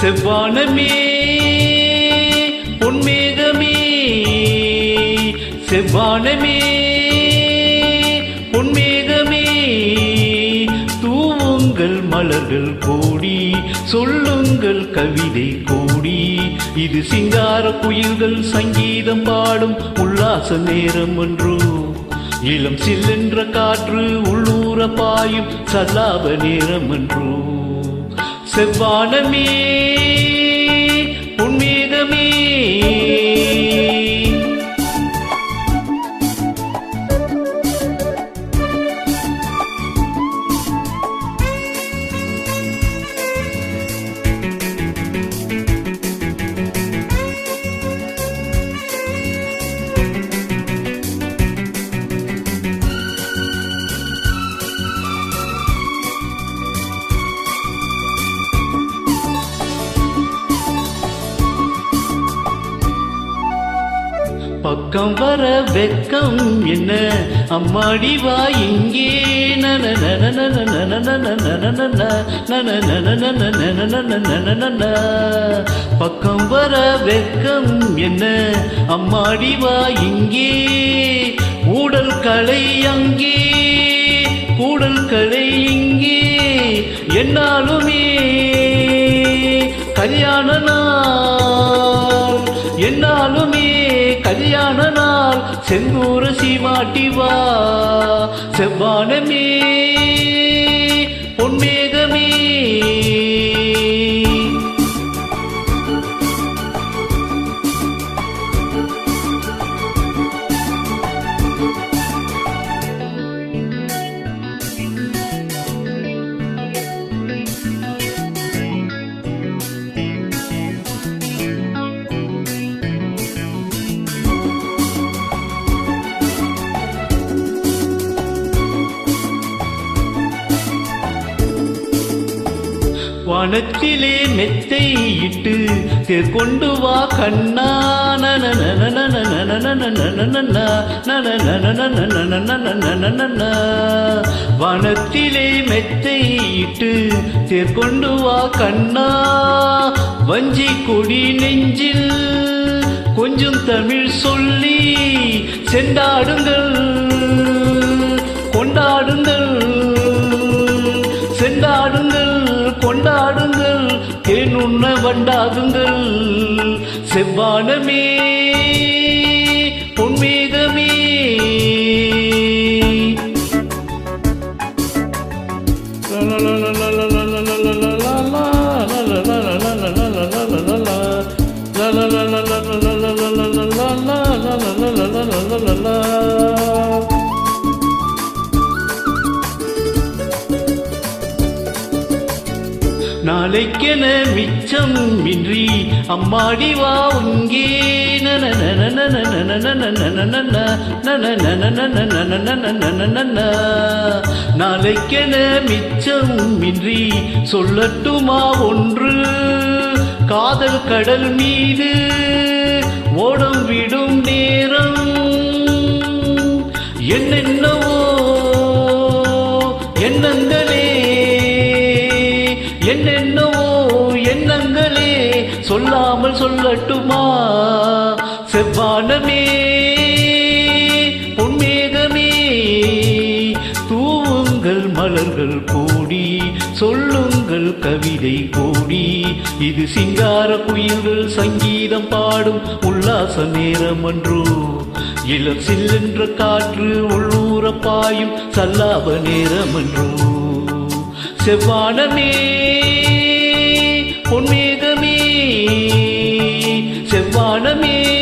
செவ்வானமே பொன்மேகமே செவ்வானமே பொன்மேகமே தூவுங்கள் மலர்கள் கோடி சொல்லுங்கள் கவிதை கோடி. இது சிங்கார குயில்கள் சங்கீதம் பாடும் உல்லாச நேரம் என்றோ இளம் சில்லென்ற காற்று உள்ளூர பாயும் சல்லாப நேரம் என்றோ செவ்வானமே உன்மீதமே. பக்கம் வர வெக்கம் என்ன அம்மாடி வா இங்கே பக்கம் வர வெக்கம் என்ன அம்மாடி வா இங்கே ஊடல் கலை அங்கே கூடல் கலை இங்கே என்னாலுமே கல்யாண நாள் சீமாட்டி வா. செவ்வானமே வானத்திலே மெத்தை இட்டு கொண்டு வா கண்ணா வனத்திலே மெத்தை இட்டு கொண்டு வா கண்ணா வஞ்சி கொடி நெஞ்சில் கொஞ்சம் தமிழ் சொல்லி சென்றாடுங்கள் தேனுண்ண வண்டாகுங்கள். செவ்வானமே பொன்மேகமே. நாளைக்கென மிச்சம் இன்றி அம்மாடி வா உங்கே நன நன நன நன நன நன நன நன நாளைக்கென மிச்சம் இன்றி அம்மாடி வா உங்கே நாளைக்கென மிச்சம் இன்றி சொல்லட்டுமா ஒன்று காதல் கடல் மீது ஓடம் விடும் எண்ணங்களே சொல்லாமல் சொல்லட்டுமா? செவ்வானமே பொன்மேகமே தூவுங்கள் மலர்கள் கூடி சொல்லுங்கள் கவிதை கூடி. இது சிங்கார குயில்கள் சங்கீதம் பாடும் உல்லாச நேரம் அன்றோ இளம் சில்லென்ற காற்று உள்ளூர பாயும் சல்லாப நேரம் அன்றோ செவ்வானமே பொன்மேகமே செவ்வானமே.